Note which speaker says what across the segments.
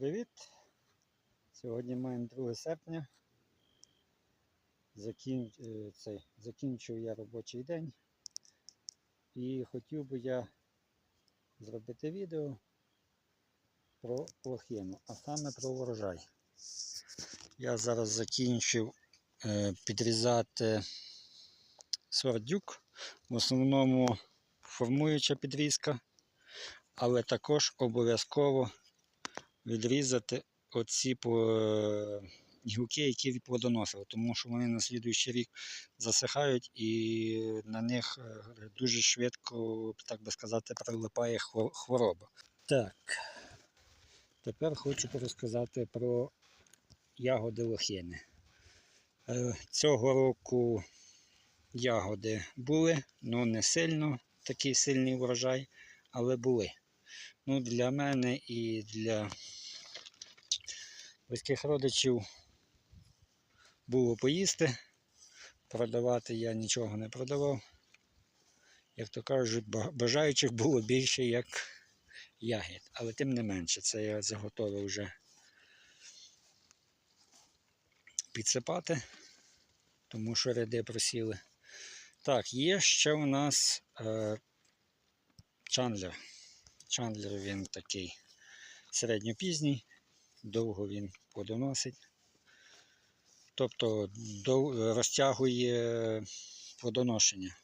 Speaker 1: Привіт! Сьогодні маємо 2 серпня. Закін... е, Цей... Закінчую я робочий день. І хотів би я зробити відео про лохину, а саме про урожай. Я зараз закінчив е, підрізати сордюк. В основному формуюча підрізка, але також обов'язково відрізати оці гілки, які плодоносили, тому що вони на слідуючий рік засихають і на них е, дуже швидко, так би сказати, прилипає хвороба. Так, тепер хочу розказати про ягоди лохини. Е, Цього року ягоди були, але не сильно такий сильний врожай, але були. Ну, для мене і для близьких родичів було поїсти. Продавати я нічого не продавав. Як то кажуть, бажаючих було більше, як ягід. Але тим не менше, це я заготовив вже підсипати, тому що ряди просіли. Так, є ще у нас е, чандлер. Чандлер він такий середньопізній, довго він плодоносить. Тобто дов- розтягує плодоношення.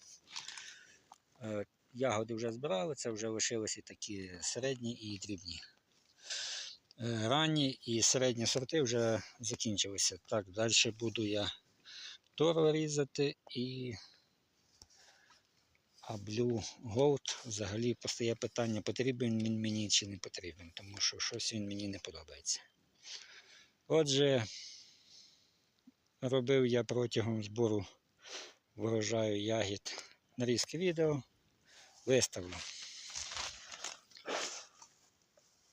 Speaker 1: Е, Ягоди вже збирали, це вже лишилися такі середні і дрібні. Е, Ранні і середні сорти вже закінчилися. Так, далі буду я торо різати і а Blue Gold взагалі постає питання, потрібен він мені чи не потрібен, тому що щось він мені не подобається. Отже, робив я протягом збору врожаю ягід нарізки відео, виставлю.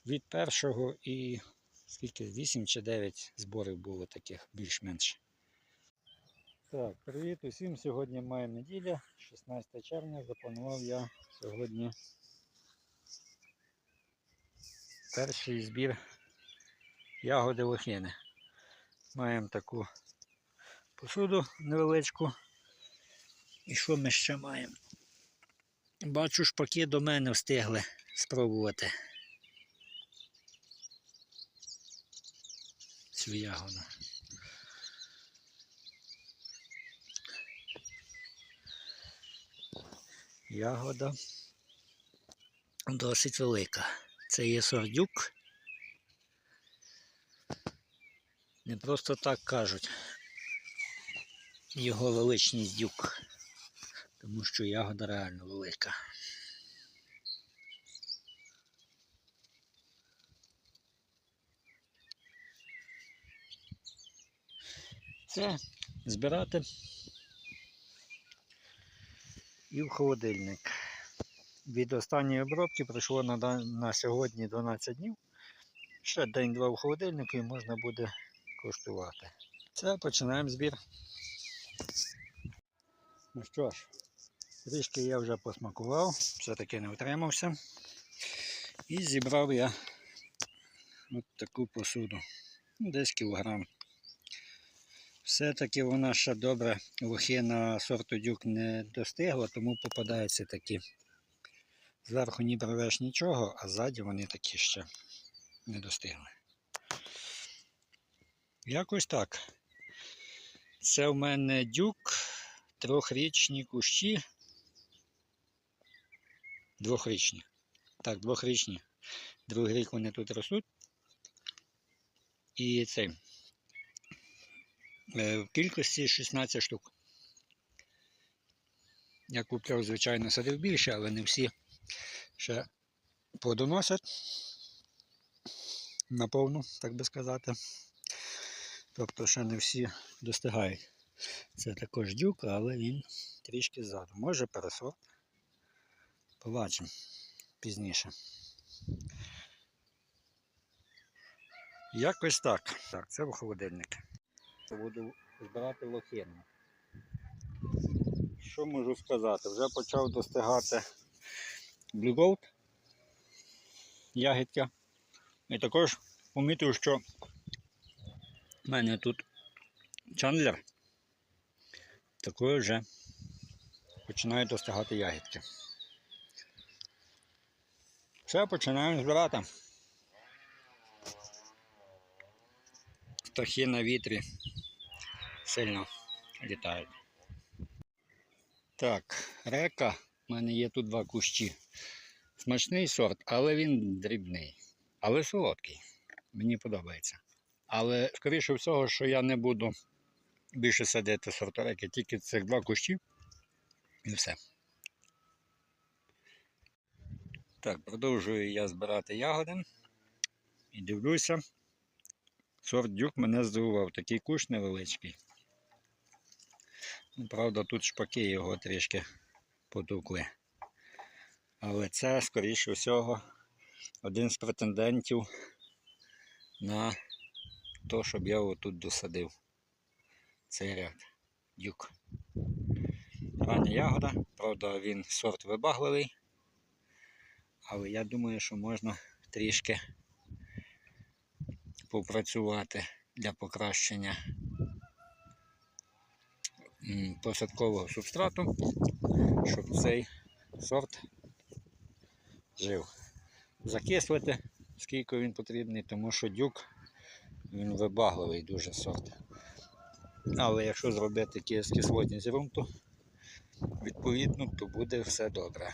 Speaker 1: Від першого і скільки 8 чи 9 зборів було таких більш-менш. Так, привіт усім. Сьогодні має неділя, 16 червня. Запланував я сьогодні перший збір ягоди лохини. Маємо таку посуду невеличку. І що ми ще маємо? Бачу, шпаки до мене встигли спробувати цю ягоду. Ягода досить велика. Це є сордюк. Не просто так кажуть. Його величність дюк. Тому що ягода реально велика. Це збирати і в холодильник. Від останньої обробки пройшло на, на сьогодні 12 днів. Ще день-два в холодильнику і можна буде коштувати. Це починаємо збір. Ну що ж, трішки я вже посмакував, все-таки не утримався. І зібрав я от таку посуду. Десь кілограм. Все-таки вона ще добре лохина сорту дюк не достигла, тому попадаються такі. Зверху ніби рвеш нічого, а ззаді вони такі ще не достигли. Якось так. Це в мене дюк, трьохрічні кущі. Двохрічні. Так, двохрічні. Другий рік вони тут ростуть. І цей. Е, В кількості 16 штук. Я купляв, звичайно, садив більше, але не всі ще плодоносять наповну, так би сказати. Тобто ще не всі достигають. Це також дюк, але він трішки ззаду. Може пересорт. Побачимо пізніше. Якось так. Так, це в холодильник. Буду збирати лохину. Що можу сказати? Вже почав достигати Gold ягідка. І також помітив, що в мене тут чандлер такою вже починають достигати ягідки. Все, починаємо збирати. Птахи на вітрі сильно літають. Так, река. У мене є тут два кущі. Смачний сорт, але він дрібний. Але солодкий. Мені подобається. Але, скоріше всього, що я не буду більше садити сортореки, тільки цих два кущі. І все. Так, продовжую я збирати ягоди. І дивлюся. Сорт дюк мене здивував. Такий кущ невеличкий. Ну, Правда, тут шпаки його трішки потукли. Але це, скоріше всього, один з претендентів на те, щоб я отут досадив цей ряд. Дюк. Рання ягода, правда, він сорт вибагливий, але я думаю, що можна трішки попрацювати для покращення посадкового субстрату, щоб цей сорт жив. Закислити, скільки він потрібний, тому що дюк він вибагливий дуже сорт. Але якщо зробити ки- кислотність ґрунту, відповідно, то буде все добре.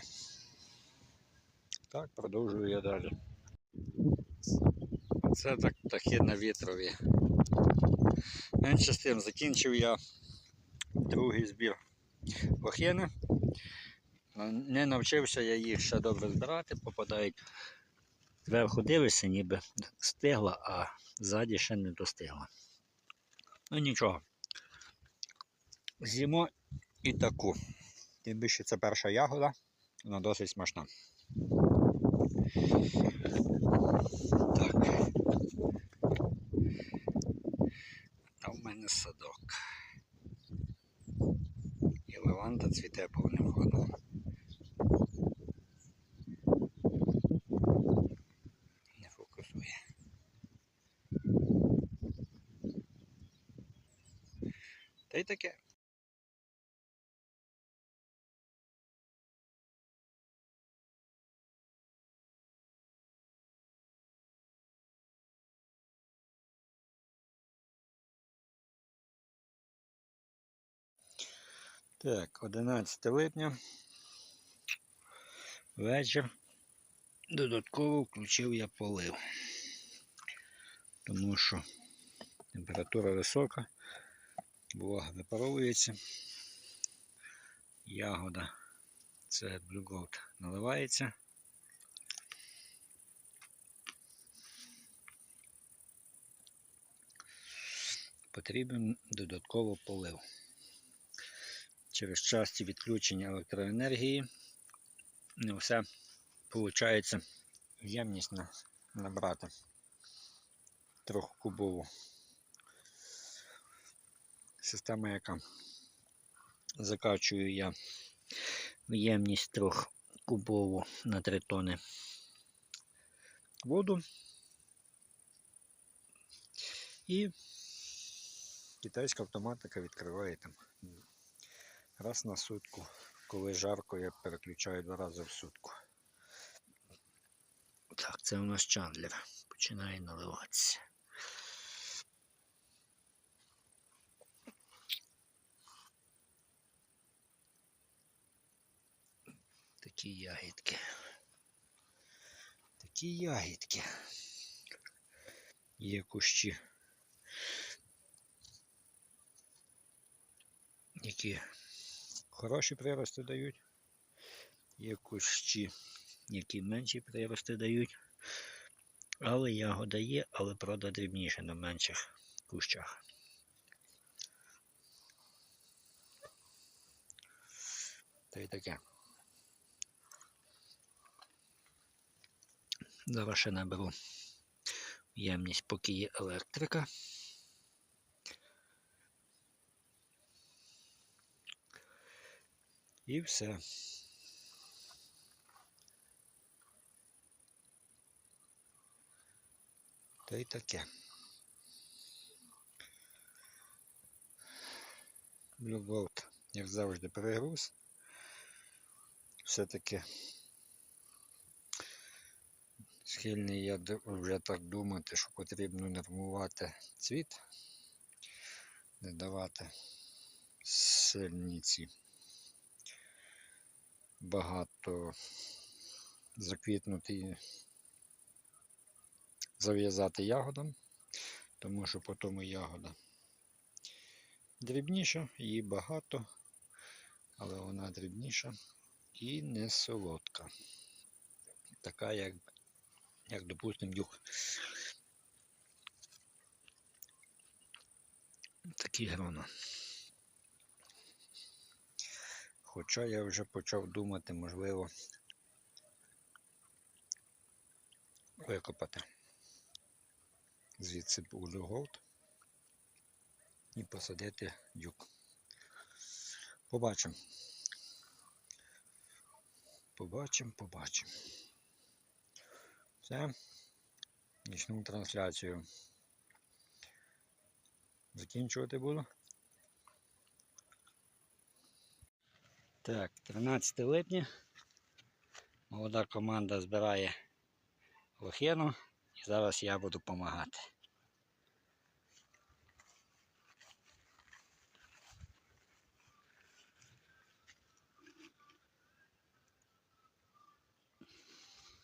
Speaker 1: Так, продовжую я далі. Це так птахи на вітрові. Менше з тим закінчив я другий збір лохини. Ну, Не навчився я їх ще добре збирати, попадають зверху дивишся, ніби стигла, а ззаді ще не достигла. Ну нічого. З'їмо і таку. Тим більше це перша ягода, вона досить смачна. Так. А в мене садок. Лаванда цвіте повним ходом. Не фокусує. Та й таке. Так, 11 липня. Вечір. Додатково включив я полив. Тому що температура висока, волога випаровується. Ягода, це Blue Gold, наливається. Потрібен додатково полив. Через часті відключення електроенергії не все виходить ємність на- набрати трьохкубову. Система, яка закачую я в ємність трьохкубову на 3 тони воду і китайська автоматика відкриває там раз на сутку. Коли жарко, я переключаю два рази в сутку. Так, це у нас чандлер. Починає наливатися. Такі ягідки. Такі ягідки. Є кущі. Які хороші прирости дають. Є кущі, які менші прирости дають. Але ягода є, але правда дрібніше на менших кущах. Та й таке. Зараз ще наберу ємність, поки є електрика. І все. То й таке. Gold, як завжди, перегруз. Все-таки схильний я вже так думати, що потрібно нормувати цвіт, не давати сильні ці багато заквітнути зав'язати ягодам, тому що по тому ягода дрібніша, її багато, але вона дрібніша і не солодка. Така, як, як допустим, дюк. Такі грона. Хоча я вже почав думати, можливо, викопати звідси Blue Gold і посадити дюк. Побачимо. Побачимо, побачимо. Все. Нічну трансляцію. Закінчувати буду. Так, 13 липня. Молода команда збирає лохину і зараз я буду допомагати.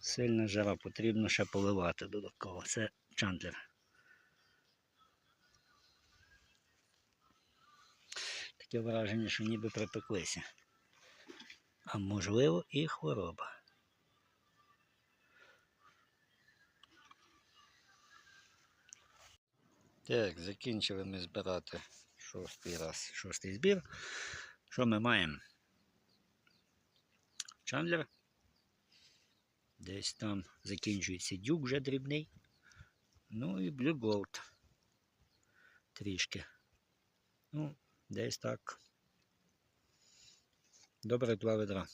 Speaker 1: Сильна жара, потрібно ще поливати додатково. Це чандлер. Таке враження, що ніби припеклися. А можливо і хвороба. Так, закінчили ми збирати шостий раз, шостий збір. Що ми маємо? Чандлер. Десь там закінчується дюк вже дрібний. Ну і Gold. Трішки. Ну, десь так. Добре, два ведра.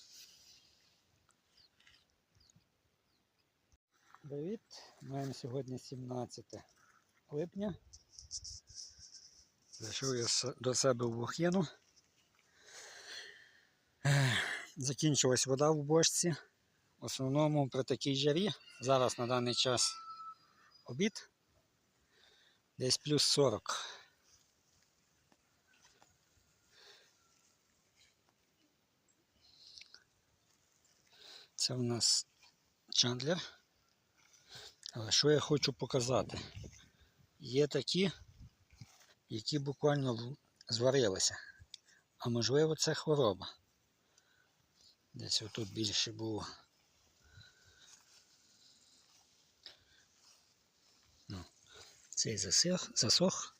Speaker 1: Привіт! Маємо сьогодні 17 липня. Зайшов я до себе в. Ех, Закінчилась вода в бочці. В основному при такій жарі. Зараз на даний час обід. Десь плюс 40. Це у нас чандлер. Але що я хочу показати? Є такі, які буквально зварилися. А можливо це хвороба. Десь отут більше було. Ну, цей засох, засох.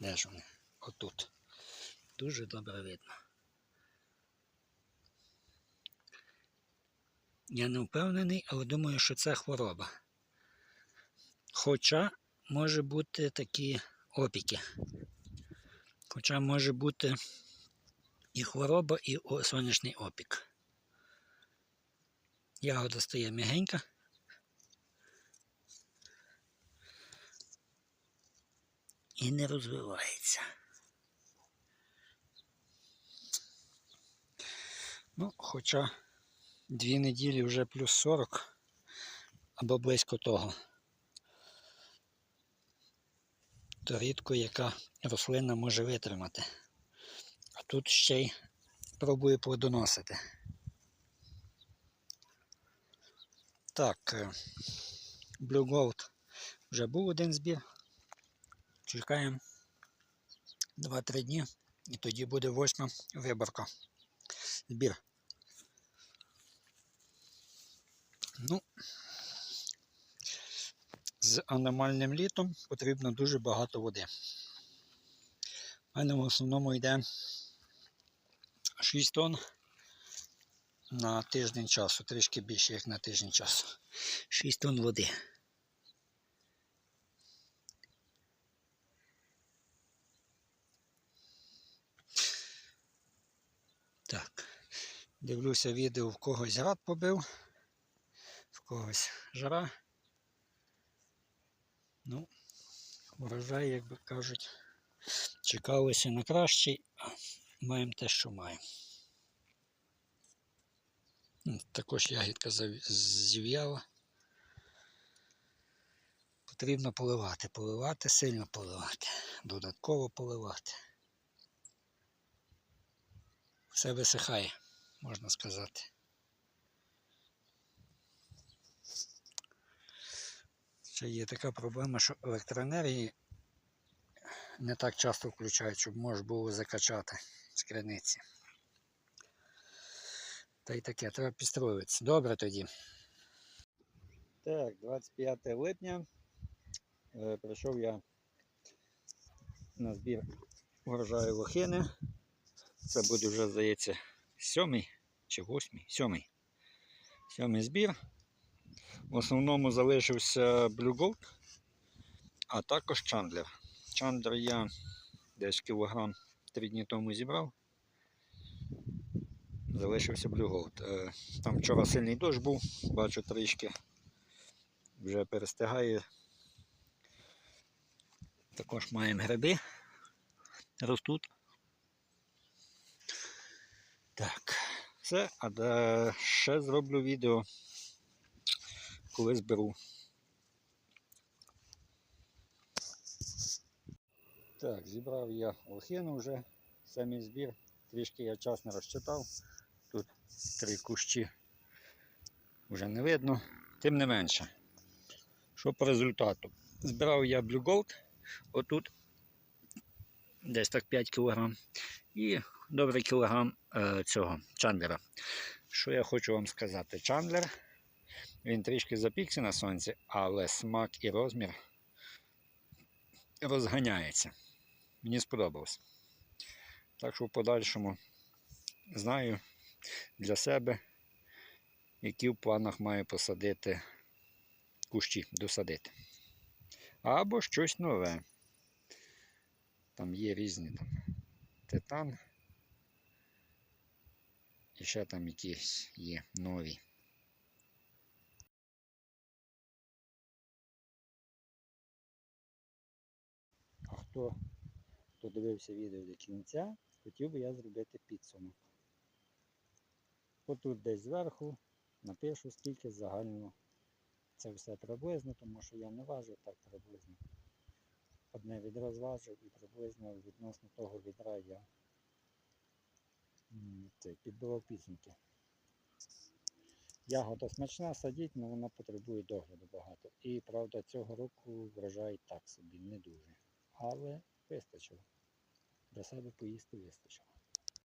Speaker 1: Де ж вони? Отут. Дуже добре видно. Я не впевнений, але думаю, що це хвороба. Хоча може бути такі опіки. Хоча може бути і хвороба, і сонячний опік. Ягода стає м'ягенька. І не розвивається. Ну, хоча дві неділі вже плюс 40 або близько того. То рідко яка рослина може витримати. А тут ще й пробує плодоносити. Так, е, Blue Gold вже був один збір. Чекаємо 2-3 дні і тоді буде восьма виборка. Збір. Ну, з аномальним літом потрібно дуже багато води. У мене в основному йде 6 тонн на тиждень часу, трішки більше, як на тиждень часу. 6 тонн води. Так. Дивлюся відео, в когось град побив, в когось жара. Ну, урожай, як би кажуть, чекалося на кращий, маємо те, що маємо. Також ягідка зів'яла. Потрібно поливати, поливати, сильно поливати, додатково поливати. Все висихає, можна сказати. Ще є така проблема, що електроенергії не так часто включають, щоб можна було закачати з криниці. Та й таке, треба підстроюватися. Добре тоді. Так, 25 липня. Е, прийшов я на збір врожаю лохини. Це буде вже, здається, сьомий чи восьмий? Сьомий. Сьомий збір. В основному залишився Blue Gold, а також Чандлер. Чандлер я десь кілограм три дні тому зібрав. Залишився Blue Gold. Е, Там вчора сильний дощ був, бачу трішки. Вже перестигає. Також маємо гриби. Ростуть. Так, все, а ще зроблю відео, коли зберу. Так, зібрав я лохину вже, самий збір. Трішки я час не розчитав. Тут три кущі вже не видно. Тим не менше. Що по результату? Збирав я Blue Gold, отут десь так 5 кг. І добрий кілограм е, цього чандлера. Що я хочу вам сказати? Чандлер, він трішки запікся на сонці, але смак і розмір розганяється. Мені сподобалось. Так що в подальшому знаю для себе, які в планах маю посадити кущі, досадити. Або щось нове. Там є різні там титан. І ще там якісь є нові. А хто, дивився відео до кінця, хотів би я зробити підсумок. Отут десь зверху напишу, скільки загально це все приблизно, тому що я не важу так приблизно. Одне відро зважив і приблизно відносно того відра я м, це, підбивав пісеньки. Ягода смачна, садіть, але вона потребує догляду багато. І правда, цього року врожай так собі не дуже. Але вистачило. Для себе поїсти вистачило.